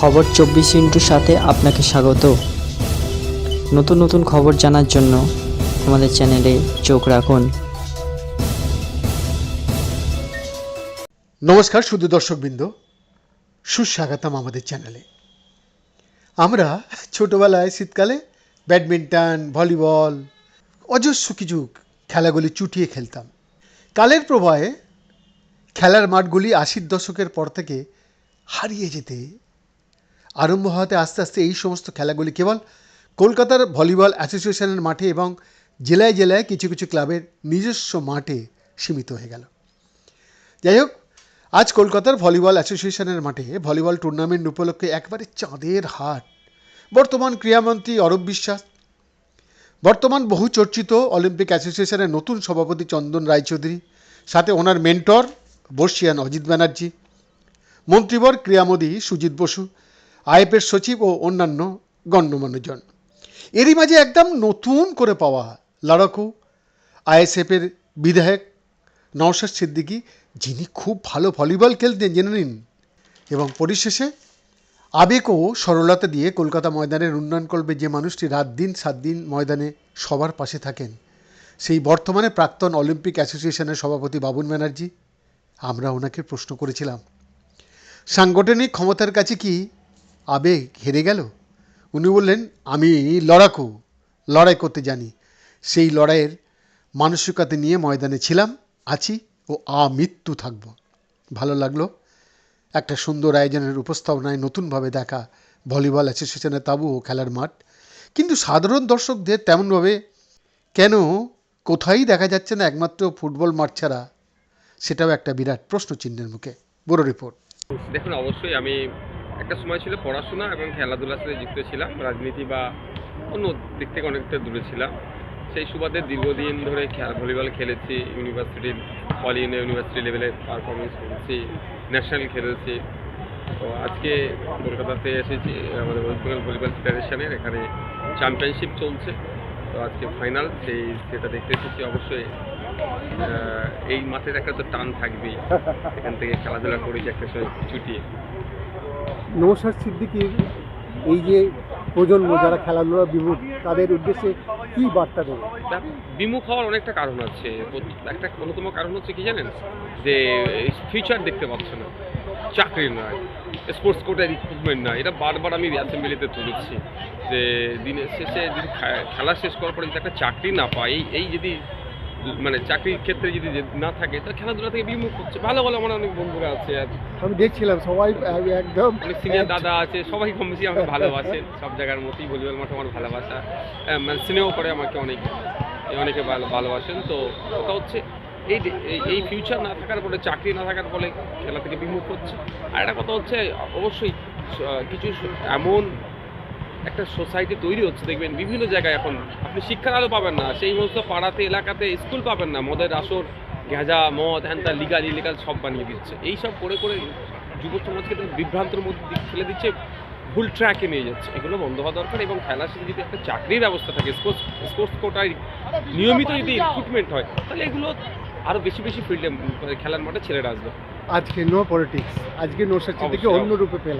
খবর চব্বিশ ইন্টুর সাথে আপনাকে স্বাগত। নতুন নতুন খবর জানার জন্য আমাদের চ্যানেলে চোখ রাখুন। নমস্কার শুধু দর্শকবৃন্দ। সুস্বাগতম আমাদের চ্যানেলে। আমরা ছোটবেলায় শীতকালে ব্যাডমিন্টন, ভলিবল, অজস্র কিছু খেলাগুলি চুটিয়ে খেলতাম। কালের প্রবাহে খেলার মাঠগুলি আশির দশকের পর থেকে হারিয়ে যেতে আরম্ভ হওয়াতে আস্তে আস্তে এই সমস্ত খেলাগুলি কেবল কলকাতার ভলিবল অ্যাসোসিয়েশনের মাঠে এবং জেলায় জেলায় কিছু কিছু ক্লাবের নিজস্ব মাঠে সীমিত হয়ে গেল। যাই হোক, আজ কলকাতার ভলিবল অ্যাসোসিয়েশনের মাঠে ভলিবল টুর্নামেন্ট উপলক্ষে একবারে চাঁদের হাট। বর্তমান ক্রীড়ামন্ত্রী অরূপ বিশ্বাস, বর্তমান বহু চর্চিত অলিম্পিক অ্যাসোসিয়েশনের নতুন সভাপতি চন্দন রায়চৌধুরী, সাথে ওনার মেন্টর বর্ষিয়ান অজিত ব্যানার্জি, মন্ত্রীবর ক্রীড়ামোদী সুজিত বসু আইএফের সচিব ও অন্যান্য গণ্যমান্যজন। এরই মাঝে একদম নতুন করে পাওয়া লড়াকু, আইএসএফের বিধায়ক নওশাদ সিদ্দিকী, যিনি খুব ভালো ভলিবল খেলতেন, জেনে নিন। এবং পরিশেষে আবেগ ও সরলতা দিয়ে কলকাতা ময়দানের উন্নয়ন করবে যে মানুষটি রাত দিন সাত দিন ময়দানে সবার পাশে থাকেন, সেই বর্তমানে প্রাক্তন অলিম্পিক অ্যাসোসিয়েশনের সভাপতি বাবুন ব্যানার্জি, আমরা ওনাকে প্রশ্ন করেছিলাম, সাংগঠনিক ক্ষমতার কাছে কি আবেগ হেরে গেল। উনি বললেন, আমি লড়াকু, লড়াই করতে জানি। সেই লড়াইয়ের মানসিকতা নিয়ে ময়দানে ছিলাম, আছি ও আমৃত্যু থাকব। ভালো লাগল। একটা সুন্দর আয়োজনের উপস্থাপনায় নতুনভাবে দেখা ভলিবল অ্যাসোসিয়েশনের তাবু ও খেলার মাঠ। কিন্তু সাধারণ দর্শকদের তেমনভাবে কেন কোথায়ই দেখা যাচ্ছে না একমাত্র ফুটবল মাঠ ছাড়া? সেটাও একটা বিরাট প্রশ্নচিহ্নের মুখে। বড় রিপোর্ট। দেখুন, অবশ্যই আমি একটা সময় ছিল পড়াশোনা এবং খেলাধুলার সাথে যুক্ত ছিলাম, রাজনীতি বা অন্য দিক থেকে অনেকটা দূরে ছিলাম। সেই সুবাদে দীর্ঘদিন ধরে খেলা, ভলিবল খেলেছি ইউনিভার্সিটির অল ইন্ডিয়া ইউনিভার্সিটি লেভেলে পারফরমেন্স করেছি ন্যাশনাল খেলেছি। তো আজকে কলকাতাতে এসেছি, আমাদের ওয়েস্ট বেঙ্গল ভলিবল ফেডারেশনের এখানে চ্যাম্পিয়নশিপ চলছে। তো আজকে ফাইনাল সেই সেটা দেখতে এসেছি অবশ্যই এই মাঠের একটা তো টান থাকবেই। এখান থেকে খেলাধুলা করেছি একটা সময় ছুটিয়ে। নৌসাদ সিদ্দিকির এই যে প্রজন্ম যারা খেলাধুলা বিমুখ, তাদের উদ্দেশ্যে কি বার্তা দেবে? বিমুখ হওয়ার অনেকটা কারণ আছে। একটা অন্যতম কারণ হচ্ছে কি জানেন? যে ফিউচার দেখতে পাচ্ছে না। চাকরি নয় স্পোর্টস কোটার রিক্রুটমেন্ট নয় এটা বারবার আমি অ্যাসেম্বলিতে তুলেছি যে, দিনের শেষে, যদি খেলা শেষ করার পরে যদি একটা চাকরি না পাই, এই যদি মানে চাকরির ক্ষেত্রে যদি না থাকে তাহলে খেলাধুলা থেকে বিমুখ হচ্ছে। ভালো ভালো আমার অনেক বন্ধুরা আছে আর আমি দেখছিলাম সবাই একদম অনেক সিনিয়র দাদা আছে সবাই কম বেশি আমাকে ভালোবাসেন সব জায়গার মতোই ভলিবল মাঠে আমার ভালোবাসা। মানে স্নেহ করে আমাকে অনেক অনেকে ভালো- ভালোবাসেন। তো কথা হচ্ছে এই- এই ফিউচার না থাকার ফলে চাকরি না থাকার ফলে খেলা থেকে বিমুখ হচ্ছে। আর একটা কথা হচ্ছে অবশ্যই কিছু এমন একটা সোসাইটি তৈরি হচ্ছে দেখবেন বিভিন্ন জায়গায় এখন। আপনি শিক্ষার আলো পাবেন না সেই সমস্ত পাড়াতে এলাকাতে স্কুল পাবেন না। মদের আসর গেঁজা মদ হ্যান তা লিগাল ইলিগাল সব বানিয়ে দিচ্ছে। এই সব করে করে যুব সমাজকে বিভ্রান্তের মধ্যে ফেলে দিচ্ছে ভুল ট্র্যাকে নিয়ে যাচ্ছে। এগুলো বন্ধ হওয়া দরকার এবং খেলার সাথে যদি একটা চাকরির ব্যবস্থা থাকে স্পোর্টস স্পোর্টস কোটায় নিয়মিত যদি রিক্রুটমেন্ট হয় তাহলে এগুলো আরও বেশি বেশি ফিল্ডে খেলার মাঠে ছেলেরা আসবে। আজকে নো পলিটিক্স আজকে সিদ্দিকি অবশ্যই। অন্য রূপে পেলাম।